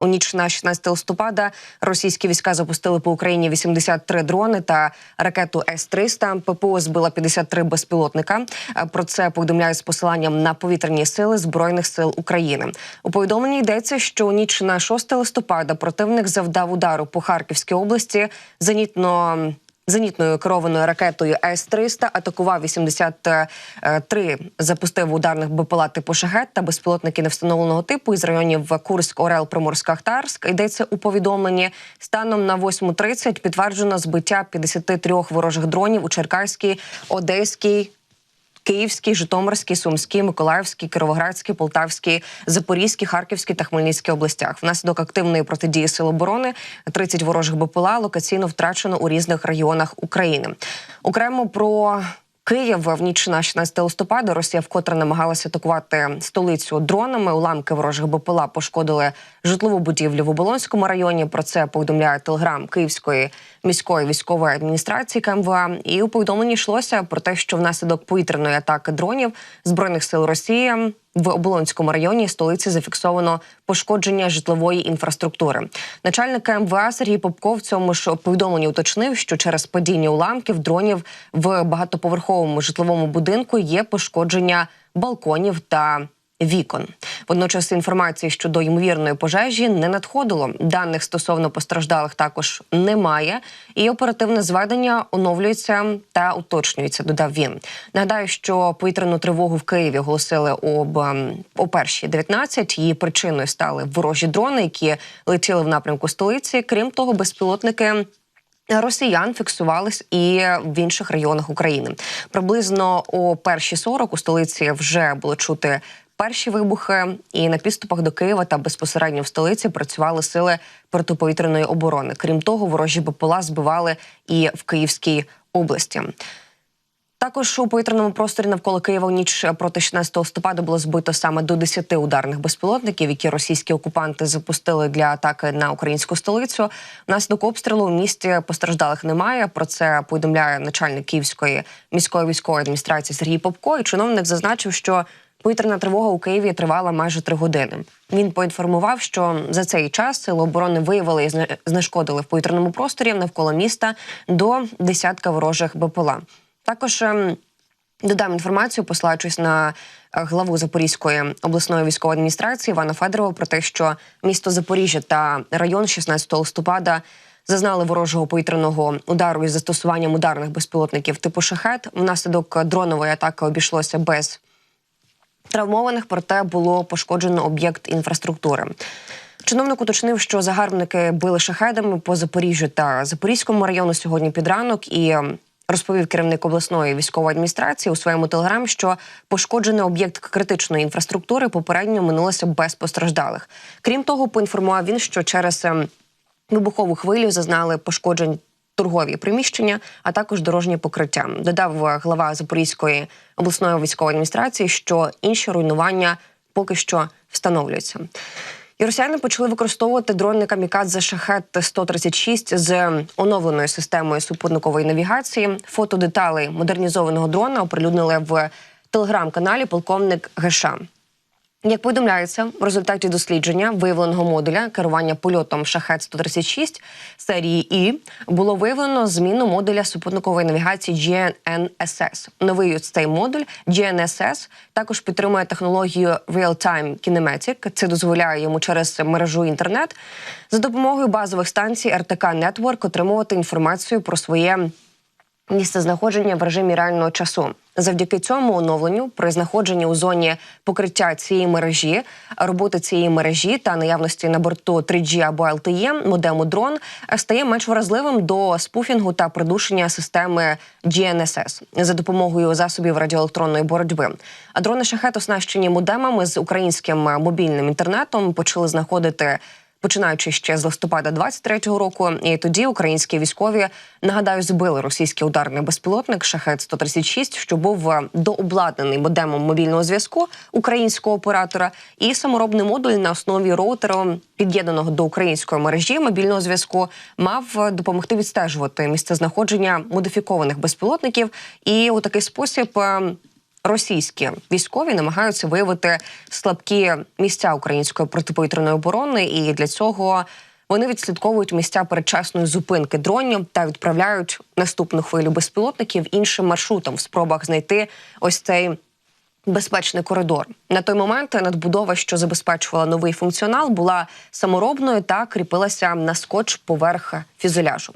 У ніч на 16 листопада російські війська запустили по Україні 83 дрони та ракету С-300. ППО збила 53 безпілотника. Е, Про це повідомляють з посиланням на повітряні сили збройних сил України. У повідомленні йдеться, що у ніч на 6 листопада противник завдав удару по Харківській області зенітно. Зенітною керованою ракетою С-300 атакував 83, запустив ударних БПЛА типу шагет та безпілотники невстановленого типу із районів Курськ, Орел, Приморськ, Ахтарськ. Йдеться у повідомленні. Станом на 8.30 підтверджено збиття 53 ворожих дронів у Черкаській, Одеській, Київській, Житомирській, Сумській, Миколаївській, Кировоградській, Полтавській, Запорізькій, Харківській та Хмельницькій областях. Внаслідок активної протидії сил оборони 30 ворожих БПЛА локаційно втрачено у різних регіонах України. Окремо про Київ в ніч на 16 листопада Росія вкотре намагалася атакувати столицю дронами. Уламки ворожих БПЛА пошкодили житлову будівлю в Оболонському районі. Про це повідомляє телеграм Київської міської військової адміністрації КМВА. І у повідомленні йшлося про те, що внаслідок повітряної атаки дронів збройних сил Росії в Оболонському районі столиці зафіксовано пошкодження житлової інфраструктури. Начальник МВА Сергій Попков в цьому ж повідомленні уточнив, що через падіння уламків дронів в багатоповерховому житловому будинку є пошкодження балконів та вікон. Водночас інформації щодо ймовірної пожежі не надходило. Даних стосовно постраждалих також немає, і оперативне зведення оновлюється та уточнюється. Додав він. Нагадаю, що повітряну тривогу в Києві оголосили об ем, о першій 19. Її причиною стали ворожі дрони, які летіли в напрямку столиці. Крім того, безпілотники. Росіян фіксувались і в інших районах України. Приблизно о першій 40 у столиці вже було чути перші вибухи, і на підступах до Києва та безпосередньо в столиці працювали сили протиповітряної оборони. Крім того, ворожі БПЛА збивали і в Київській області. Також у повітряному просторі навколо Києва ніч проти 16 листопада було збито саме до 10 ударних безпілотників, які російські окупанти запустили для атаки на українську столицю. Внаслідок обстрілу в місті постраждалих немає. Про це повідомляє начальник Київської міської військової адміністрації Сергій Попко. І чиновник зазначив, що повітряна тривога у Києві тривала майже три години. Він поінформував, що за цей час сили оборони виявили і знешкодили в повітряному просторі навколо міста до десятка ворожих БПЛА. Також ем, додам інформацію, посилаючись на е, главу Запорізької обласної військової адміністрації Івана Федорова про те, що місто Запоріжжя та район 16 листопада зазнали ворожого повітряного удару із застосуванням ударних безпілотників типу шахет. Внаслідок дронової атаки обійшлося без травмованих, проте було пошкоджено об'єкт інфраструктури. Чиновник уточнив, що загарбники били шахедами по Запоріжжю та Запорізькому району сьогодні під ранок і розповів керівник обласної військової адміністрації у своєму телеграм, що пошкоджений об'єкт критичної інфраструктури попередньо минулося без постраждалих. Крім того, поінформував він, що через ем, вибухову хвилю зазнали пошкоджень торгові приміщення, а також дорожнє покриття. Додав глава Запорізької обласної військової адміністрації, що інші руйнування поки що встановлюються. І росіяни почали використовувати дрони камікадзе шахет 136 з оновленою системою супутникової навігації. Фото деталей модернізованого дрона оприлюднили в телеграм-каналі полковник Геша. Як повідомляється, в результаті дослідження виявленого модуля керування польотом шахет 136 серії І було виявлено зміну модуля супутникової навігації GNSS. Новий цей модуль GNSS також підтримує технологію Real-Time Kinematic. Це дозволяє йому через мережу інтернет за допомогою базових станцій РТК Network отримувати інформацію про своє місце знаходження в режимі реального часу. Завдяки цьому оновленню при знаходженні у зоні покриття цієї мережі, роботи цієї мережі та наявності на борту 3G або LTE модему дрон стає менш вразливим до спуфінгу та придушення системи GNSS за допомогою засобів радіоелектронної боротьби. А дрони шахет оснащені модемами з українським мобільним інтернетом почали знаходити починаючи ще з листопада 23-го року. І тоді українські військові нагадаю збили російський ударний безпілотник шахет 136 що був е, дообладнаний модемом мобільного зв'язку українського оператора, і саморобний модуль на основі роутера, під'єднаного до української мережі мобільного зв'язку, мав е, допомогти відстежувати місцезнаходження модифікованих безпілотників, і у такий спосіб. Російські військові намагаються виявити слабкі місця української протиповітряної оборони, і для цього вони відслідковують місця передчасної зупинки дронів та відправляють наступну хвилю безпілотників іншим маршрутом в спробах знайти ось цей безпечний коридор. На той момент надбудова, що забезпечувала новий функціонал, була саморобною та кріпилася на скотч поверх фюзеляжу.